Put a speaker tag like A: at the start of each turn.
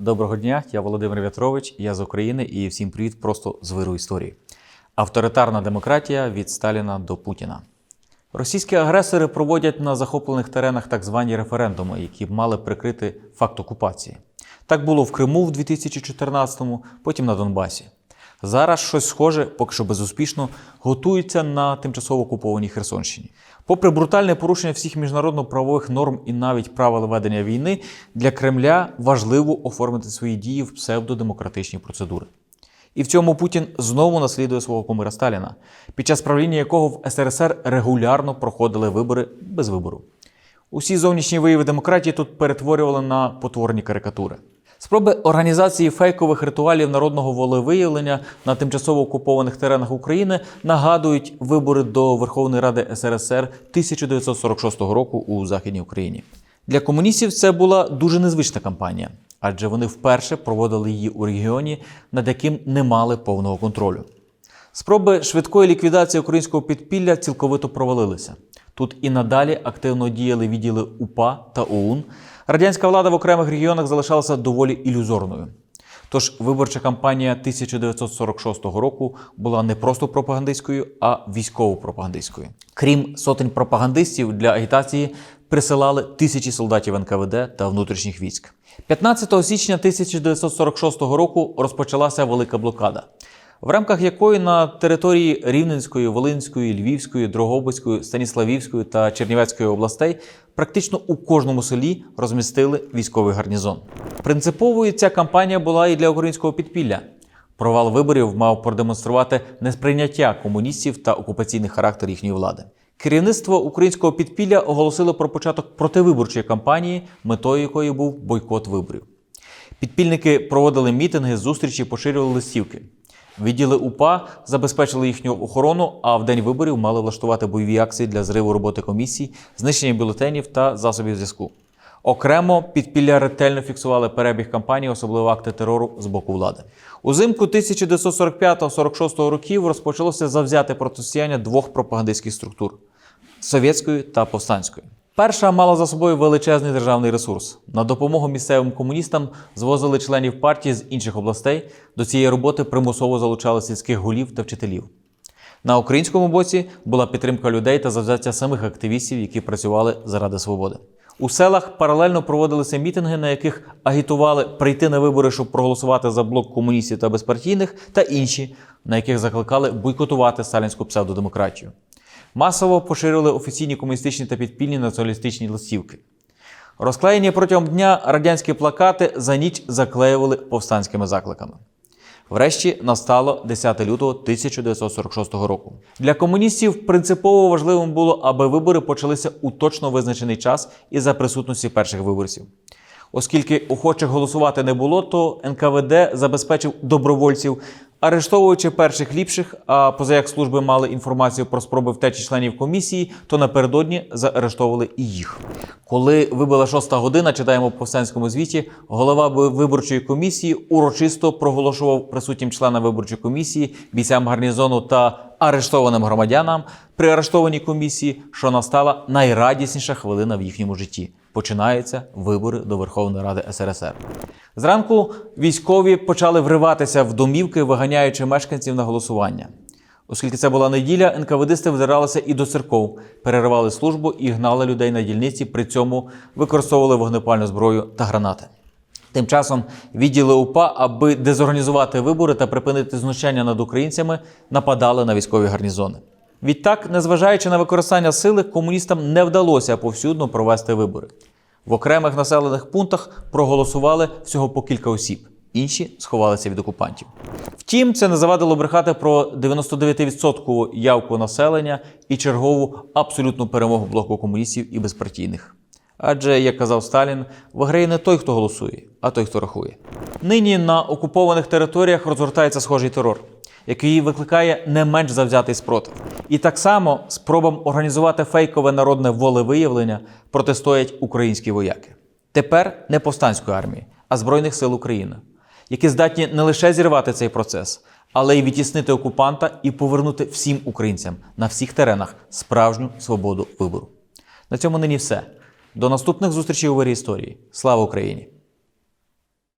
A: Доброго дня, я Володимир В'ятрович, я з України і всім привіт просто з виру історії. Авторитарна демократія від Сталіна до Путіна. Російські агресори проводять на захоплених теренах так звані референдуми, які мали прикрити факт окупації. Так було в Криму в 2014-му, потім на Донбасі. Зараз щось схоже, поки що безуспішно, готується на тимчасово окупованій Херсонщині. Попри брутальне порушення всіх міжнародно-правових норм і навіть правил ведення війни, для Кремля важливо оформити свої дії в псевдодемократичні процедури. І в цьому Путін знову наслідує свого кумира Сталіна, під час правління якого в СРСР регулярно проходили вибори без вибору. Усі зовнішні вияви демократії тут перетворювали на потворні карикатури. Спроби організації фейкових ритуалів народного волевиявлення на тимчасово окупованих теренах України нагадують вибори до Верховної Ради СРСР 1946 року у Західній Україні. Для комуністів це була дуже незвична кампанія, адже вони вперше проводили її у регіоні, над яким не мали повного контролю. Спроби швидкої ліквідації українського підпілля цілковито провалилися. Тут і надалі активно діяли відділи УПА та ОУН. Радянська влада в окремих регіонах залишалася доволі ілюзорною. Тож виборча кампанія 1946 року була не просто пропагандистською, а військово-пропагандистською. Крім сотень пропагандистів для агітації присилали тисячі солдатів НКВД та внутрішніх військ. 15 січня 1946 року розпочалася велика блокада в рамках якої на території Рівненської, Волинської, Львівської, Дрогобицької, Станіславівської та Чернівецької областей практично у кожному селі розмістили військовий гарнізон. Принциповою ця кампанія була і для українського підпілля. Провал виборів мав продемонструвати несприйняття комуністів та окупаційний характер їхньої влади. Керівництво українського підпілля оголосило про початок противиборчої кампанії, метою якої був бойкот виборів. Підпільники проводили мітинги, зустрічі, поширювали листівки. Відділи УПА забезпечили їхню охорону, а в день виборів мали влаштувати бойові акції для зриву роботи комісій, знищення бюлетенів та засобів зв'язку. Окремо підпілля ретельно фіксували перебіг кампанії, особливо акти терору з боку влади. Узимку 1945-46 років розпочалося завзяте протистояння двох пропагандистських структур совєтської та повстанської. Перша мала за собою величезний державний ресурс. На допомогу місцевим комуністам звозили членів партії з інших областей. До цієї роботи примусово залучали сільських голів та вчителів. На українському боці була підтримка людей та завзяття самих активістів, які працювали заради свободи. У селах паралельно проводилися мітинги, на яких агітували прийти на вибори, щоб проголосувати за блок комуністів та безпартійних, та інші, на яких закликали бойкотувати сталінську псевдодемократію. Масово поширювали офіційні комуністичні та підпільні націоналістичні листівки. Розклеєні протягом дня радянські плакати за ніч заклеювали повстанськими закликами. Врешті настало 10 лютого 1946 року. Для комуністів принципово важливим було, аби вибори почалися у точно визначений час і за присутності перших виборців. Оскільки охочих голосувати не було, то НКВД забезпечив добровольців, арештовуючи перших ліпших, а поза як служби мали інформацію про спроби втечі членів комісії, то напередодні заарештовували і їх. Коли вибила шоста година, читаємо в повстанському звіті, голова виборчої комісії урочисто проголошував присутнім членам виборчої комісії, бійцям гарнізону та арештованим громадянам при арештованій комісії, що настала найрадісніша хвилина в їхньому житті. Починаються вибори до Верховної Ради СРСР. Зранку військові почали вриватися в домівки, виганяючи мешканців на голосування. Оскільки це була неділя, НКВДисти вдиралися і до церков, переривали службу і гнали людей на дільниці, при цьому використовували вогнепальну зброю та гранати. Тим часом відділи УПА, аби дезорганізувати вибори та припинити знущання над українцями, нападали на військові гарнізони. Відтак, незважаючи на використання сили, комуністам не вдалося повсюдно провести вибори. В окремих населених пунктах проголосували всього по кілька осіб, інші сховалися від окупантів. Втім, це не завадило брехати про 99% явку населення і чергову абсолютну перемогу блоку комуністів і безпартійних. Адже, як казав Сталін, виграє не той, хто голосує, а той, хто рахує. Нині на окупованих територіях розгортається схожий терор, який викликає не менш завзятий спротив. І так само спробам організувати фейкове народне волевиявлення протистоять українські вояки. Тепер не повстанської армії, а Збройних сил України, які здатні не лише зірвати цей процес, але й відтіснити окупанта і повернути всім українцям на всіх теренах справжню свободу вибору. На цьому нині все. До наступних зустрічей у вирі історії. Слава Україні!